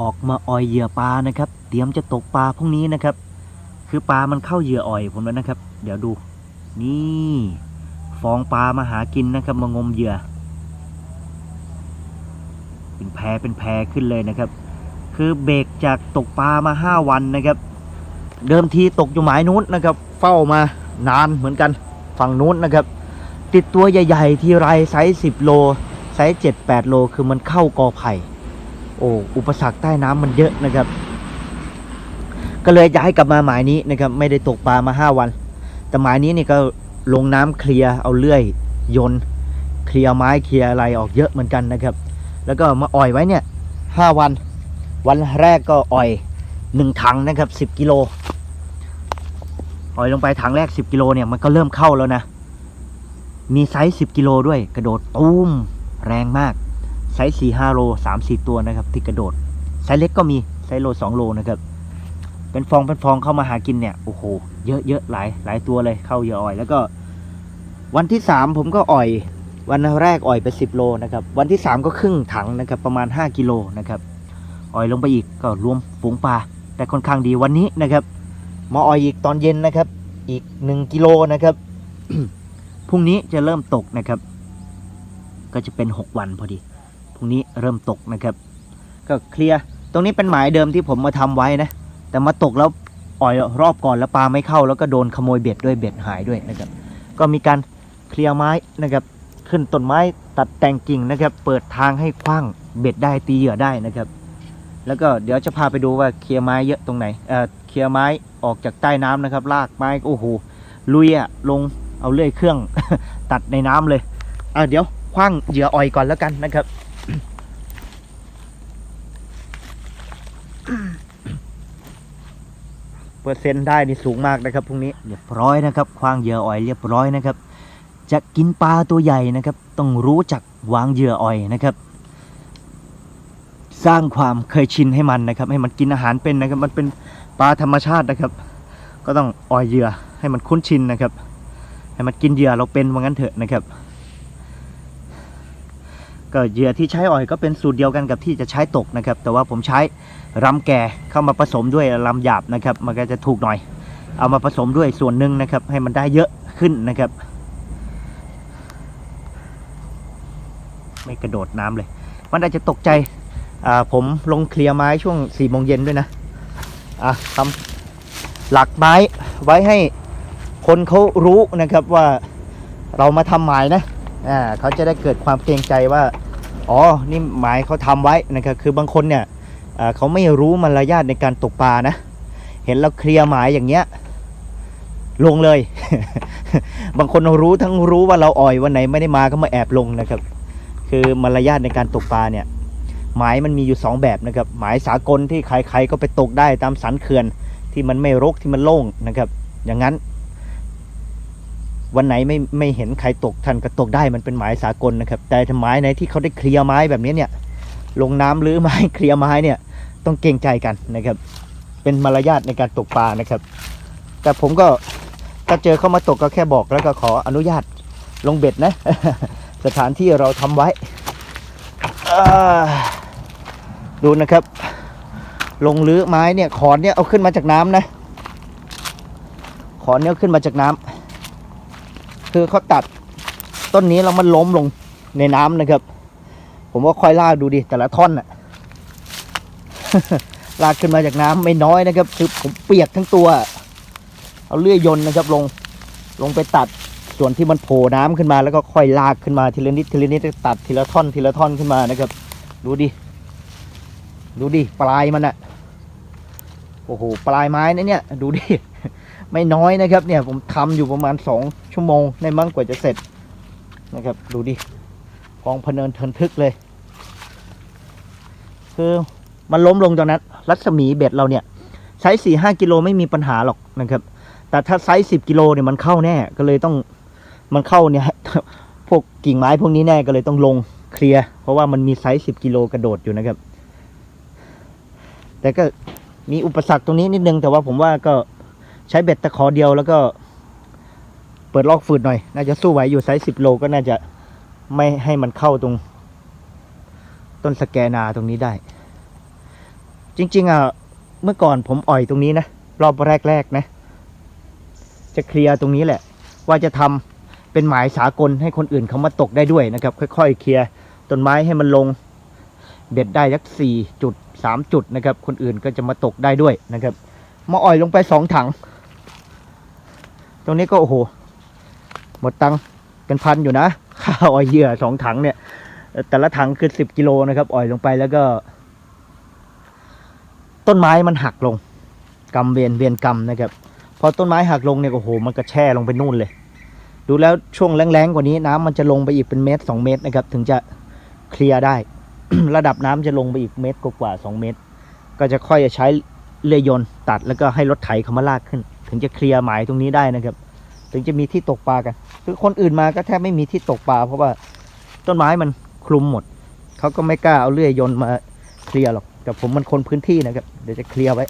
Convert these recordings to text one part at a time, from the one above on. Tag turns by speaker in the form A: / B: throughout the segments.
A: ออกมาอ่อยเหยื่อปลานะครับ เตรียมจะตกปลาพวกนี้นะครับ คือปลามันเข้าเหยื่ออ่อยผมแล้วนะครับ เดี๋ยวดู นี่ฟองปลามาหากินนะครับ มางมเหยื่อ เป็นแพเป็นแพขึ้นเลยนะครับ คือเบรกจากตกปลามาห้าวันนะครับ เดิมทีตกอยู่หมายนู้นนะครับ เฝ้ามานานเหมือนกันฝั่งนู้นนะครับ ติดตัวใหญ่ ๆ ทีไรไซส์สิบโลไซส์เจ็ดแปดโลคือมันเข้ากอไผ่ โอ้อุปสรรคใต้น้ำมันเยอะนะครับ ก็เลยย้ายกลับมาหมายนี้นะครับ ไม่ได้ตกปลามาห้าวัน แต่หมายนี้นี่ก็ลงน้ำเคลียร์เอาเลื่อยยนเคลียร์ไม้เคลียร์อะไรออกเยอะเหมือนกันนะครับ แล้วก็มาอ่อยไว้เนี่ยห้าวัน วันแรกก็อ่อยหนึ่งถังนะครับสิบกิโลอ่อยลงไปถังแรกสิบกิโลเนี่ยมันก็เริ่มเข้าแล้วนะ มีไซส์สิบกิโลด้วยกระโดดตุ้มแรงมาก ไซส์สี่ห้าโลสามสี่ตัวนะครับ ที่กระโดด ไซส์เล็กก็มี ไซส์โลสองโลนะครับ เป็นฟองเป็นฟองเข้ามาหากินเนี่ยโอ้โหเยอะเยอะหลายหลายตัวเลยเข้าเยื่ออ่อย แล้วก็ วันที่สามผมก็อ่อย วันแรกอ่อยไปสิบโลนะครับ วันที่สามก็ครึ่งถังนะครับ ประมาณห้ากิโลนะครับอ่อยลงไปอีกก็รวมฝูงปลาแต่ค่อนข้างดีวันนี้นะครับมาอ่อยอีกตอนเย็นนะครับ อีกหนึ่งกิโลนะครับพรุ่งนี้จะเริ่มตกนะครับ ก็จะเป็นหกวันพอดี รงนี้เริ่มตกนะครับ ก็เคลียร์ตรงนี้เป็นหมายเดิมที่ผมมาทำไว้นะ แต่มาตกแล้วอ่อยรอบก่อนแล้วปลาไม่เข้า แล้วก็โดนขโมยเบ็ดด้วยเบ็ดหายด้วยนะครับ ก็มีการเคลียร์ไม้นะครับขึ้นต้นไม้ตัดแต่งกิ่งนะครับ เปิดทางให้คว้างเบ็ดได้ตีเหยื่อได้นะครับ แล้วก็เดี๋ยวจะพาไปดูว่าเคลียร์ไม้เยอะตรงไหนเอ่อเคลียร์ไม้ออกจากใต้น้ำนะครับลากไม้โอ้โหลุยอะลงเอาเลื่อยเครื่องตัดในน้ำเลยอะเดี๋ยวคว้างเหยื่ออ่อยก่อนแล้วกันนะครับ เปอร์เซ็นต์ได้นี่สูงมากนะครับพรุ่งนี้เรียบร้อยนะครับควางเหยื่ออ่อยเรียบร้อยนะครับ จะกินปลาตัวใหญ่นะครับ ต้องรู้จักวางเหยื่ออ่อยนะครับ สร้างความเคยชินให้มันนะครับ ให้มันกินอาหารเป็นนะครับ มันเป็นปลาธรรมชาตินะครับ ก็ต้องอ่อยเหยื่อให้มันคุ้นชินนะครับ ให้มันกินเหยื่อเราเป็นว่างั้นเถอะนะครับ ก็เหยื่อที่ใช้อ่อยก็เป็นสูตรเดียวกันกับที่จะใช้ตกนะครับ แต่ว่าผมใช้รำแก่เข้ามาผสมด้วยรำหยาบนะครับ มันก็จะถูกหน่อย เอามาผสมด้วยส่วนหนึ่งนะครับ ให้มันได้เยอะขึ้นนะครับ ไม่กระโดดน้ำเลย มันอาจจะตกใจอ่าผมลงเคลียร์ไม้ช่วง4ี่โมงเย็นด้วยนะอะทำหลักไม้ไว้ให้คนเขารู้นะครับว่าเรามาทำหมายนะ อ่าเขาจะได้เกิดความเกรงใจว่า อ๋อ นี่หมายเขาทำไว้นะครับ คือบางคนเนี่ยเขาไม่รู้มารยาทในการตกปลานะ เห็นเราเคลียร์หมายอย่างเงี้ย ลงเลย บางคนรู้ทั้งรู้ว่าเราอ่อยวันไหนไม่ได้มาก็มาแอบลงนะครับ คือมารยาทในการตกปลาเนี่ย หมายมันมีอยู่ 2 แบบนะครับ หมายสากลที่ใครๆก็ไปตกได้ตามสันเขื่อนที่มันไม่รกที่มันโล่งนะครับ อย่างนั้น วันไหนไม่ไม่เห็นใครตกท่านก็ตกได้มันเป็นหมายสากลนะครับ แต่ถ้าหมายไหนที่เขาได้เคลียร์ไม้แบบนี้เนี่ย ลงน้ำหรือไม้เคลียร์ไม้เนี่ยต้องเกรงใจกันนะครับ เป็นมารยาทในการตกปลานะครับ แต่ผมก็ถ้าเจอเข้ามาตกก็แค่บอกแล้วก็ขออนุญาตลงเบ็ดนะ สถานที่เราทำไว้ดูนะครับ ลงรื้อไม้เนี่ยขอนเนี่ยเอาขึ้นมาจากน้ำนะขอนเนี่ยเอขึ้นมาจากน้ำ คือเขาตัดต้นนี้แล้วมันล้มลงในน้ำนะครับ ผมว่าค่อยลากดูดิแต่ละท่อนน่ะลากขึ้นมาจากน้ำไม่น้อยนะครับ คือผมเปียกทั้งตัว เอาเลื่อยยนนะครับลงลงไปตัดส่วนที่มันโผล่น้ำขึ้นมาแล้วก็ค่อยลากขึ้นมาทีละนิดทีละนิดตัดทีละท่อนทีละท่อนขึ้นมานะครับ ดูดิดูดิปลายมันอะโอ้โหปลายไม้นะเนี่ย ดูดิ ไม่น้อยนะครับ เนี่ยผมทำอยู่ประมาณสองชั่วโมงในมั้งกว่าจะเสร็จนะครับ ดูดิกองพเนินเทินทึกเลย คือมันล้มลงตอนนั้น รัศมีเบ็ดเราเนี่ยไซส์สี่ห้ากิโลไม่มีปัญหาหรอกนะครับ แต่ถ้าไซส์สิบกิโลเนี่ยมันเข้าแน่ก็เลยต้องมันเข้าเนี่ยพวกกิ่งไม้พวกนี้แน่ก็เลยต้องลงเคลียร์เพราะว่ามันมีไซส์สิบกิโลกระโดดอยู่นะครับ แต่ก็มีอุปสรรคตรงนี้นิดนึงแต่ว่าผมว่าก็ ใช้เบ็ดตะขอเดียวแล้วก็ เปิดลอกฝืดหน่อย น่าจะสู้ไหวอยู่ไซส์สิบโลก็น่าจะไม่ให้มันเข้าตรง ต้นสแกนาตรงนี้ได้ จริง ๆอะเมื่อก่อนผมอ่อยตรงนี้นะ รอบแรกๆนะ จะเคลียร์ตรงนี้แหละ ว่าจะทำเป็นหมายสากลให้คนอื่นเขามาตกได้ด้วยนะครับ ค่อย ๆ เคลียร์ต้นไม้ให้มันลง เบ็ดได้สักสี่จุดสามจุดนะครับ คนอื่นก็จะมาตกได้ด้วยนะครับ มาอ่อยลงไปสองถัง ตรงนี้ก็โอ้โห หมดตังค์เป็นพันอยู่นะค่าวอ่อยเหยื่อสองถังเนี่ย แต่ละถังคือสิบกิโลนะครับอ่อยลงไปแล้วก็ ต้นไม้มันหักลงกำเวียนเวียนกำนะครับ พอต้นไม้หักลงเนี่ยโอ้โห มันก็แช่ลงไปนู่นเลย ดูแล้วช่วงแรงๆกว่านี้น้ำมันจะลงไปอีกเป็นเมตรสองเมตรนะครับ ถึงจะเคลียร์ได้ ระดับน้ำจะลงไปอีกเมตรกว่าสองเมตร ก็จะค่อยจะใช้เรือยนต์ตัดแล้วก็ให้รถไถเขามาลากขึ้น ถึงจะเคลียร์หมายตรงนี้ได้นะครับ ถึงจะมีที่ตกปลากัน คือคนอื่นมาก็แทบไม่มีที่ตกปลาเพราะว่าต้นไม้มันคลุมหมด เขาก็ไม่กล้าเอาเลื่อยยนต์มาเคลียร์หรอกแต่ผมมันคนพื้นที่นะครับ เดี๋ยวจะเคลียร์ไว้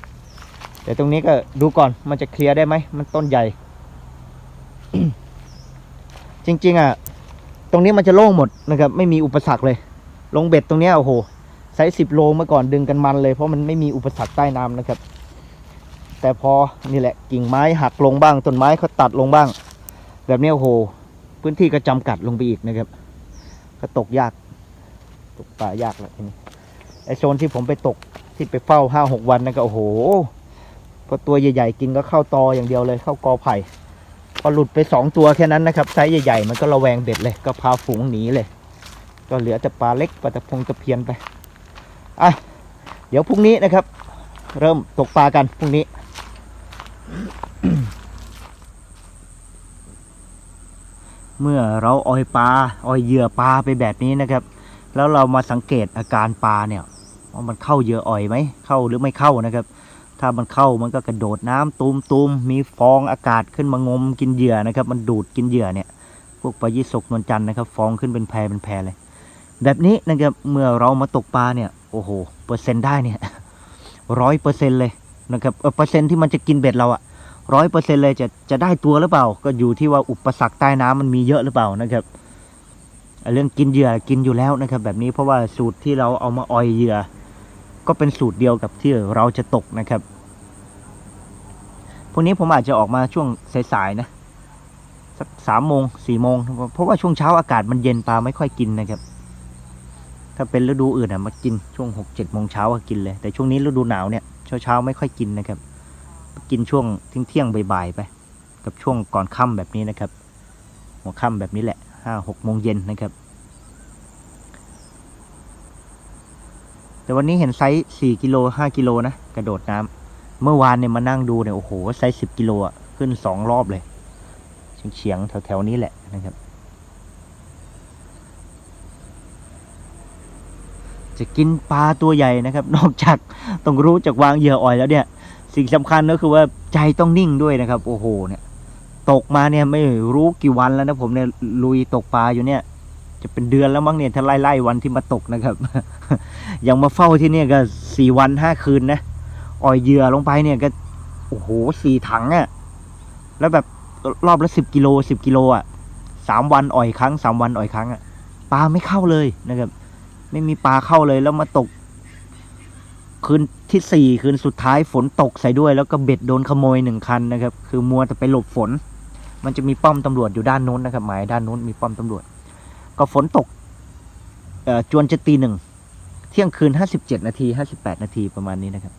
A: เดี๋ยวตรงนี้ก็ดูก่อนมันจะเคลียร์ได้ไหม มันต้นใหญ่ จริง ๆ อะ ตรงนี้มันจะโล่งหมดนะครับ ไม่มีอุปสรรคเลย ลงเบ็ดตรงนี้โอ้โหไซส์สิบโลเมื่อก่อนดึงกันมันเลยเพราะมันไม่มีอุปสรรคใต้น้ำนะครับ แต่พอนี่แหละกิ่งไม้หักลงบ้างต้นไม้เขาตัดลงบ้าง แบบนี้โอ้โห พื้นที่ก็จำกัดลงไปอีกนะครับ ก็ตกยากตกปลายากแล้วทีนี้ไอโซนที่ผมไปตกที่ไปเฝ้าห้าหกวันนั่นก็โอ้โหพอตัวใหญ่ๆกินก็เข้าตออย่างเดียวเลยเข้ากอไผ่พอหลุดไปสองตัวแค่นั้นนะครับไซส์ใหญ่ๆมันก็ระแวงเบ็ดเลยก็พาฝูงหนีเลย ก็เหลือแต่ปลาเล็กปลาตะพงตะเพียนไปอะเดี๋ยวพรุ่งนี้นะครับ เริ่มตกปลากันพรุ่งนี้ เมื่อเราออยปลาออยเหยื่อปลาไปแบบนี้นะครับ แล้วเรามาสังเกตอาการปลาเนี่ยว่ามันเข้าเหยื่ออ่อยไหมเข้าหรือไม่เข้านะครับ ถ้ามันเข้ามันก็กระโดดน้ำตูมตูมมีฟองอากาศขึ้นมางมกินเหยื่อนะครับ มันดูดกินเหยื่อเนี่ย พวกปลายี่สกนวลจันทร์นะครับ ฟองขึ้นเป็นแพรเป็นแพรเลย แบบนี้นะครับเมื่อเรามาตกปลาเนี่ยโอ้โหเปอร์เซ็นต์ได้เนี่ยร้อยเปอร์เซ็นต์เลย นะครับเอ่อเปอร์เซ็นต์ที่มันจะกินเบ็ดเราอะร้อยเปอร์เซ็นต์เลยจะจะได้ตัวหรือเปล่า ก็อยู่ที่ว่าอุปสรรคใต้น้ำมันมีเยอะหรือเปล่านะครับเรื่องกินเหยื่อกินอยู่แล้วนะครับ แบบนี้เพราะว่าสูตรที่เราเอามาออยเหยื่อ ก็เป็นสูตรเดียวกับที่เราจะตกนะครับพวกนี้ผมอาจจะออกมาช่วงสายๆนะสักสามโมงสี่โมงเพราะว่าช่วงเช้าอากาศมันเย็นปลาไม่ค่อยกินนะครับ ถ้าเป็นฤดูอื่นอะมากินช่วงหกเจ็ดโมงเช้าก็กินเลย แต่ช่วงนี้ฤดูหนาวเนี่ย เช้าเช้าๆไม่ค่อยกินนะครับ กินช่วงเที่ยงเที่ยงๆบ่ายๆไป กับช่วงก่อนค่ำแบบนี้นะครับ หัวค่ำแบบนี้แหละห้าหกโมงเย็นนะครับ แต่วันนี้เห็นไซส์สี่กิโลห้ากิโลนะกระโดดน้ำเมื่อวานเนี่ยมานั่งดูเนี่ยโอ้โหไซส์สิบกิโลอะขึ้นสองรอบเลยเฉียงๆแถวๆนี้แหละนะครับ จะกินปลาตัวใหญ่นะครับ นอกจากต้องรู้จากวางเหยื่ออ่อยแล้วเนี่ย สิ่งสำคัญก็คือว่าใจต้องนิ่งด้วยนะครับ โอ้โหเนี่ยตกมาเนี่ยไม่รู้กี่วันแล้วนะผมเนี่ยลุยตกปลาอยู่เนี่ย จะเป็นเดือนแล้วมั้งเนี่ยถ้าไล่ๆวันที่มาตกนะครับ ยังมาเฝ้าที่เนี่ยก็สี่วันห้าคืนนะอ่อยเหยื่อลงไปเนี่ยก็โอ้โหสี่ถังอะ่ะแล้วแบบรอบละสิบกิโลสิบกิโลอะสามวันอ่อยครั้งสามวันอ่อยครั้งอะ่ะปลาไม่เข้าเลยนะครับ ไม่มีปลาเข้าเลยแล้วมาตก คืนที่สี่คืนสุดท้ายฝนตกใส่ด้วย แล้วก็เบ็ดโดนขโมยหนึ่งคันนะครับ คือมัวแต่ไปหลบฝน มันจะมีป้อมตำรวจอยู่ด้านนู้นนะครับหมายด้านนู้นมีป้อมตำรวจ ก็ฝนตกจวนจะตีหนึ่งเที่ยงคืนห้าสิบเจ็ดนาทีห้าสิบแปดนาทีประมาณนี้นะครับ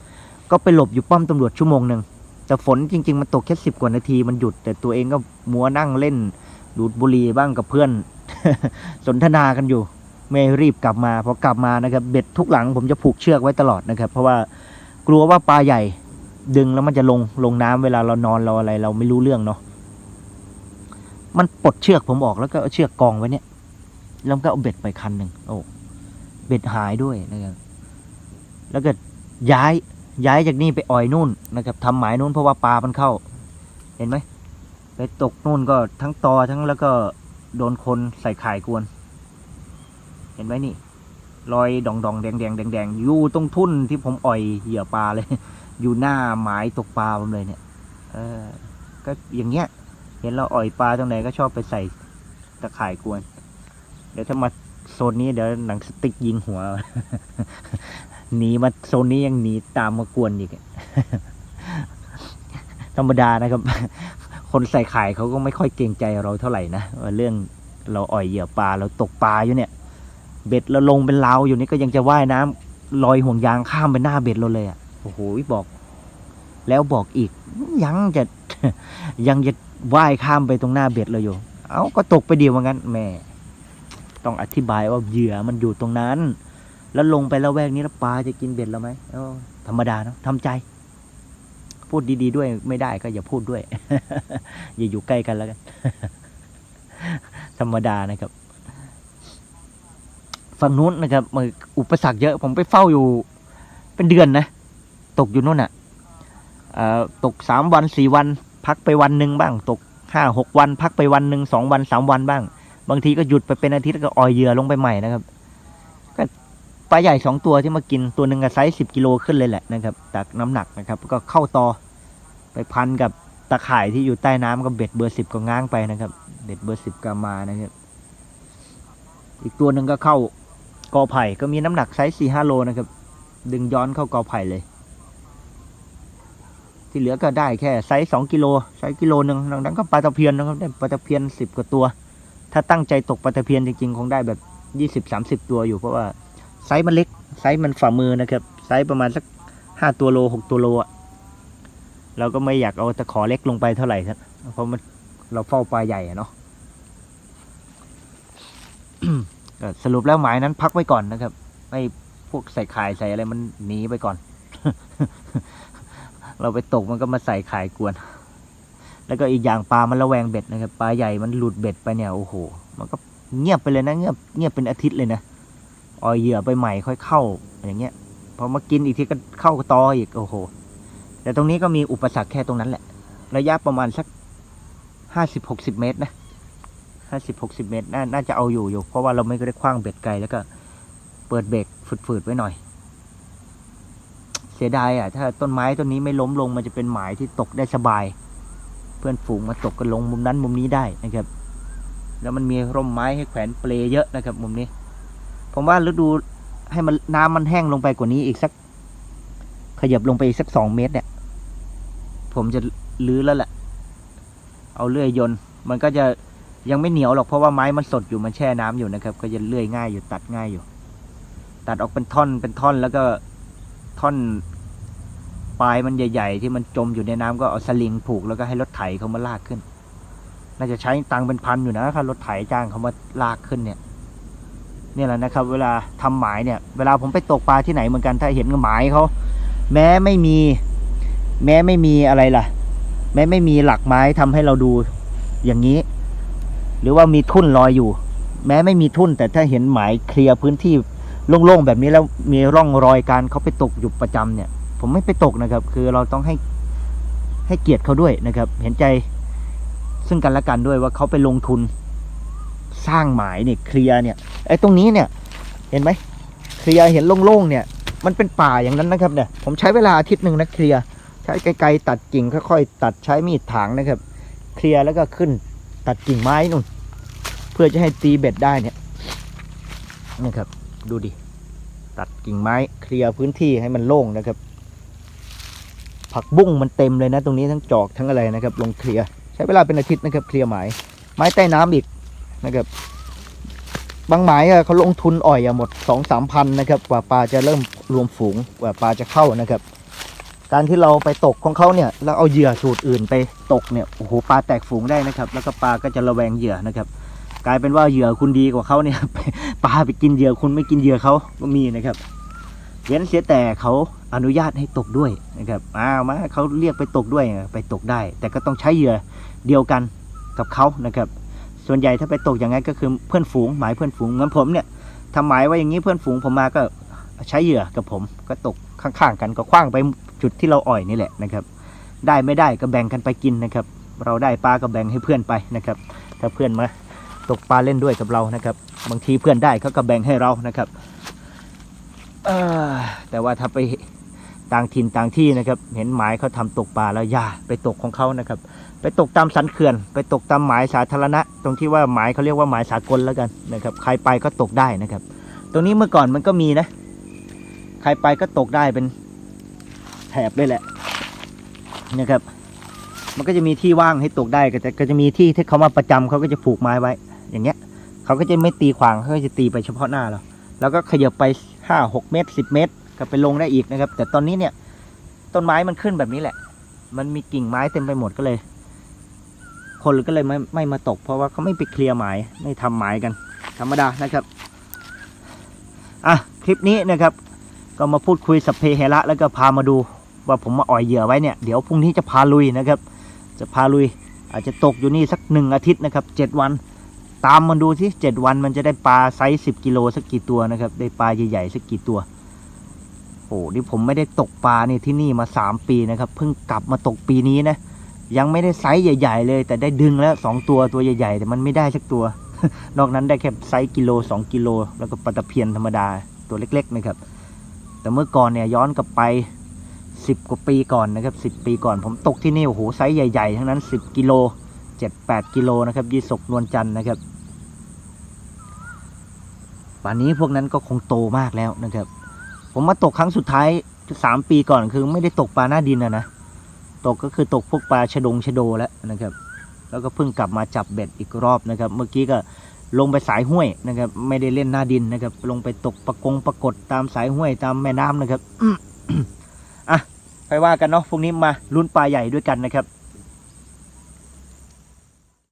A: ก็ไปหลบอยู่ป้อมตำรวจชั่วโมงหนึ่งแต่ฝนจริง ๆ มันตกแค่สิบกว่านาทีมันหยุด แต่ตัวเองก็มัวนั่งเล่นดูดบุหรี่บ้างกับเพื่อน สนทนากันอยู่ ไม่รีบกลับมาพอกลับมานะครับเบ็ดทุกหลังผมจะผูกเชือกไว้ตลอดนะครับ เพราะว่ากลัวว่าปลาใหญ่ดึงแล้วมันจะลงลงน้ำเวลาเรานอนเราอะไร เราไม่รู้เรื่องเนาะมันปลดเชือกผมออกแล้วก็เอาเชือกกองไว้เนี่ยแล้วก็เอาเบ็ดไปคันหนึ่งโอ้เบ็ดหายด้วยนะครับแล้วก็ย้ายย้ายจากนี่ไปอ่อยนู่นนะครับทำหมายนู่นเพราะว่าปลามันเข้า เห็นไหมไปตกนู่นก็ทั้งตอทั้งแล้วก็โดนคนใส่ข่ายกวน เห็นไหมนี่ รอยดองดองแดงแดงแดงแดงอยู่ตรงทุ่นที่ผมอ่อยเหยื่อปลาเลย อยู่หน้าหมายตกปลาผมเลยเนี่ย เออ ก็อย่างเงี้ย เห็นเราอ่อยปลาตรงไหนก็ชอบไปใส่ตะข่ายกวน เดี๋ยวถ้ามาโซนนี้เดี๋ยวหนังสติ๊กยิงหัว หนีมาโซนนี้ยังหนีตามมากวนอีก ธรรมดานะครับ คนใส่ไข่เขาก็ไม่ค่อยเกรงใจเราเท่าไหร่นะเรื่องเราอ่อยเหยื่อปลาเราตกปลาอยู่เนี่ย เบ็ดเราลงเป็นลาวอยู่นี่ก็ยังจะว่ายน้ำลอยห่วงยางข้ามไปหน้าเบ็ดเราเลยอะโอ้โหบอก แล้วบอกอีก ยังจะยังจะว่ายข้ามไปตรงหน้าเบ็ดเราอยู่ เอาก็ตกไปเดียวว่างั้นแม่ต้องอธิบายว่าเหยื่อมันอยู่ตรงนั้น แล้วลงไปแล้วแวกนี้แล้วปลาจะกินเบ็ดเราไหมเอ้าธรรมดาเนาะทำใจ พูดดีๆด้วยไม่ได้ก็อย่าพูดด้วย อย่าอยู่ใกล้กันแล้วกัน ธรรมดานะครับ ฝั่งนู้นนะครับมันอุปสรรคเยอะผมไปเฝ้าอยู่เป็นเดือนนะ ตกอยู่นู่นอะเอ่อตกสามวันสี่วัน พักไปวันหนึ่งบ้าง ตกห้าหกวัน พักไปวันหนึ่งสองวันสามวันบ้าง บางทีก็หยุดไปเป็นอาทิตย์แล้วก็ออยเยือลงไปใหม่นะครับก็ปลาใหญ่สองตัวที่มากินตัวหนึ่งก็ไซส์สิบกิโลขึ้นเลยแหละนะครับจากน้ำหนักนะครับ ก็เข้าต่อไปพันกับตะข่ายที่อยู่ใต้น้ำก็เบ็ดเบอร์สิบก็ง้างไปนะครับ เบ็ดเบอร์สิบก็มานะครับ อีกตัวหนึ่งก็เข้า กอไผ่ก็มีน้ำหนักไซส์สี่ห้าโลนะครับ ดึงย้อนเข้ากอไผ่เลย ที่เหลือก็ได้แค่ไซส์สองกิโลไซส์กิโลหนึ่งนอกนั้นก็ปลาตะเพียนนะครับได้ปลาตะเพียนสิบกว่าตัว ถ้าตั้งใจตกปลาตะเพียนจริงๆ คงได้แบบยี่สิบสามสิบตัวอยู่เพราะว่าไซส์มันเล็กไซส์มันฝ่ามือนะครับไซส์ประมาณสักห้าตัวโลหกตัวโลอะเราก็ไม่อยากเอาตะขอเล็กลงไปเท่าไหร่ครับเพราะมันเราเฝ้าปลาใหญ่อะเนาะ ก็สรุปแล้วหมายนั้นพักไว้ก่อนนะครับให้พวกใส่ข่ายใส่อะไรมันหนีไปก่อน เราไปตกมันก็มาใส่ข่ายกวน แล้วก็อีกอย่างปลามันระแวงเบ็ดนะครับปลาใหญ่มันหลุดเบ็ดไปเนี่ยโอ้โห มันก็เงียบไปเลยนะเงียบเงียบเป็นอาทิตย์เลยนะออยเหยื่อไปใหม่ค่อยเข้าอย่างเงี้ยพอมากินอีกทีก็เข้าตออีกโอ้โห แต่ตรงนี้ก็มีอุปสรรคแค่ตรงนั้นแหละ ระยะประมาณสักห้าสิบหกสิบเมตรนะ ห้าสิบหกสิบเมตรน่าน่าจะเอาอยู่อยู่ เพราะว่าเราไม่ได้คว้างเบ็ดไกลแล้วก็ เปิดเบรกฝืดๆไว้หน่อย เสียดายอะ ถ้าต้นไม้ต้นนี้ไม่ล้มลงมันจะเป็นหมายที่ตกได้สบาย เพื่อนฝูงมาตกกันลงมุมนั้นมุมนี้ได้นะครับ แล้วมันมีร่มไม้ให้แขวนเปลเยอะนะครับ มุมนี้ ผมว่าฤดูให้มันน้ำมันแห้งลงไปกว่านี้อีกสัก ขยับลงไปอีกสักสองเมตรเนี่ย ผมจะลื้อแล้วแหละ เอาเลื่อยยนต์ มันก็จะ ยังไม่เหนียวหรอกเพราะว่าไม้มันสดอยู่มันแช่น้ำอยู่นะครับ ก็จะเลื่อยง่ายอยู่ตัดง่ายอยู่ ตัดออกเป็นท่อนเป็นท่อนแล้วก็ท่อนปลายมันใหญ่ ๆ ที่มันจมอยู่ในน้ำก็เอาสลิงผูกแล้วก็ให้รถไถเขามาลากขึ้น น่าจะใช้ตังค์เป็นพันอยู่นะถ้ารถไถจ้างเขามาลากขึ้นเนี่ยนี่แหละนะครับ เวลาทำหมายเนี่ย เวลาผมไปตกปลาที่ไหนเหมือนกันถ้าเห็นหมายเขาแม้ไม่มี แม้ไม่มีอะไรล่ะ แม้ไม่มีหลักไม้ทำให้เราดูอย่างนี้ หรือว่ามีทุ่นลอยอยู่ แม้ไม่มีทุ่น แต่ถ้าเห็นหมายเคลียร์พื้นที่โล่งๆแบบนี้แล้วมีร่องรอยการเขาไปตกอยู่ประจำเนี่ย ผมไม่ไปตกนะครับ คือเราต้องให้ให้เกียรติเขาด้วยนะครับ เห็นใจซึ่งกันและกันด้วยว่าเขาไปลงทุน สร้างหมายเนี่ยเคลียร์เนี่ยไอ้ตรงนี้เนี่ย เห็นไหมเคลียร์เห็นโล่งๆเนี่ย มันเป็นป่าอย่างนั้นนะครับเนี่ยผมใช้เวลาอาทิตย์หนึ่งนะเคลียร์ใช้ไกลๆตัดกิ่งค่อยๆตัดใช้มีดถางนะครับ เคลียร์แล้วก็ขึ้น ตัดกิ่งไม้นู่น เพื่อจะให้ตีเบ็ดได้เนี่ยนี่ครับ ดูดิ ตัดกิ่งไม้เคลียร์พื้นที่ให้มันโล่งนะครับ ผักบุ้งมันเต็มเลยนะ ตรงนี้ทั้งจอกทั้งอะไรนะครับ ลงเคลียร์ใช้เวลาเป็นอาทิตย์นะครับเคลียร์หมายไม้ใต้น้ำอีกนะครับ บางหมายอะเขาลงทุนอ่อยอะหมดสองสามพันนะครับกว่าปลาจะเริ่มรวมฝูงกว่าปลาจะเข้านะครับ การที่เราไปตกของเขาเนี่ยแล้วเอาเหยื่อสูตรอื่นไปตกเนี่ยโอ้โหปลาแตกฝูงได้นะครับ แล้วก็ปลาก็จะระแวงเหยื่อนะครับ กลายเป็นว่าเหยื่อคุณดีกว่าเขาเนี่ยปลาไปกินเหยื่อคุณไม่กินเหยื่อเขาก็มีนะครับเว้นเสียแต่เขาอนุญาตให้ตกด้วยนะครับอ้าวมาเขาเรียกไปตกด้วยไปตกได้ แต่ก็ต้องใช้เหยื่อเดียวกันกับเขานะครับ ส่วนใหญ่ถ้าไปตกอย่างนั้นก็คือเพื่อนฝูงหมายเพื่อนฝูงเหมือนผมเนี่ยทำหมายว่าอย่างนี้เพื่อนฝูงผมมาก็ใช้เหยื่อกับผมก็ตกข้างๆกันก็คว้างไป จุดที่เราอ่อยนี่แหละนะครับ ได้ไม่ได้ก็แบ่งกันไปกินนะครับ เราได้ปลาก็แบ่งให้เพื่อนไปนะครับ ถ้าเพื่อนมาตกปลาเล่นด้วยกับเรานะครับ บางทีเพื่อนได้เขาก็แบ่งให้เรานะครับแต่ว่าถ้าไปต่างถิ่นต่างที่นะครับ เห็นหมายเขาทำตกปลาแล้วอย่าไปตกของเขานะครับ ไปตกตามสันเขื่อน ไปตกตามหมายสาธารณะ ตรงที่ว่าหมายเขาเรียกว่าหมายสากลแล้วกันนะครับ ใครไปก็ตกได้นะครับ ตรงนี้เมื่อก่อนมันก็มีนะ ใครไปก็ตกได้เป็น แถบเลยแหละนะครับ มันก็จะมีที่ว่างให้ตกได้ก็จะก็จะมีที่ที่เขามาประจำเขาก็จะผูกไม้ไว้ อย่างเงี้ยเขาก็จะไม่ตีขวางเขาก็จะตีไปเฉพาะหน้าเราแล้วก็ขยับไปห้าหกเมตรสิบเมตร ก็ไปลงได้อีกนะครับ แต่ตอนนี้เนี่ยต้นไม้มันขึ้นแบบนี้แหละ มันมีกิ่งไม้เต็มไปหมดก็เลย คนก็เลยไม่ไม่มาตก เพราะว่าเขาไม่ไปเคลียร์ไม้ไม่ทำไม้กัน ธรรมดานะครับอะคลิปนี้นะครับ ก็มาพูดคุยสัพเพเหระแล้วก็พามาดู ว่าผมมาอ่อยเหยื่อไว้เนี่ยเดี๋ยวพรุ่งนี้จะพาลุยนะครับ จะพาลุยอาจจะตกอยู่นี่สักหนึ่งอาทิตย์นะครับเจ็ดวัน ตามมันดูสิเจ็ดวันมันจะได้ปลาไซส์สิบกิโลสักกี่ตัวนะครับ ได้ปลาใหญ่ๆสักกี่ตัวโอ้นี่ผมไม่ได้ตกปลาเนี่ยที่นี่มาสามปีนะครับเพิ่งกลับมาตกปีนี้นะยังไม่ได้ไซส์ใหญ่ ๆ เลย แต่ได้ดึงแล้วสองตัวตัวใหญ่ ๆ แต่มันไม่ได้สักตัว นอกนั้นได้แค่ไซส์กิโลสองกิโลแล้วก็ปลาตะเพียนธรรมดาตัวเล็ก ๆ นะครับ แต่เมื่อก่อนเนี่ยย้อนกลับไป สิบกว่าปีก่อนนะครับสิบปีก่อนผมตกที่นี่โอ้โหไซส์ใหญ่ๆ ทั้งนั้นสิบกิโลเจ็ดแปดกิโลนะครับยี่สกนวลจันทร์นะครับป่านนี้พวกนั้นก็คงโตมากแล้วนะครับ ผมมาตกครั้งสุดท้ายสามปีก่อนคือไม่ได้ตกปลาหน้าดินนะนะตกก็คือตกพวกปลาชะดงชะโดแล้วนะครับ แล้วก็เพิ่งกลับมาจับเบ็ดอีกรอบนะครับ เมื่อกี้ก็ลงไปสายห้วยนะครับ ไม่ได้เล่นหน้าดินนะครับ ลงไปตกปลากงปรากฏตามสายห้วยตามแม่น้ำนะครับ ไปว่ากันเนาะพรุ่งนี้มาลุ้นปลาใหญ่ด้วยกันนะครับ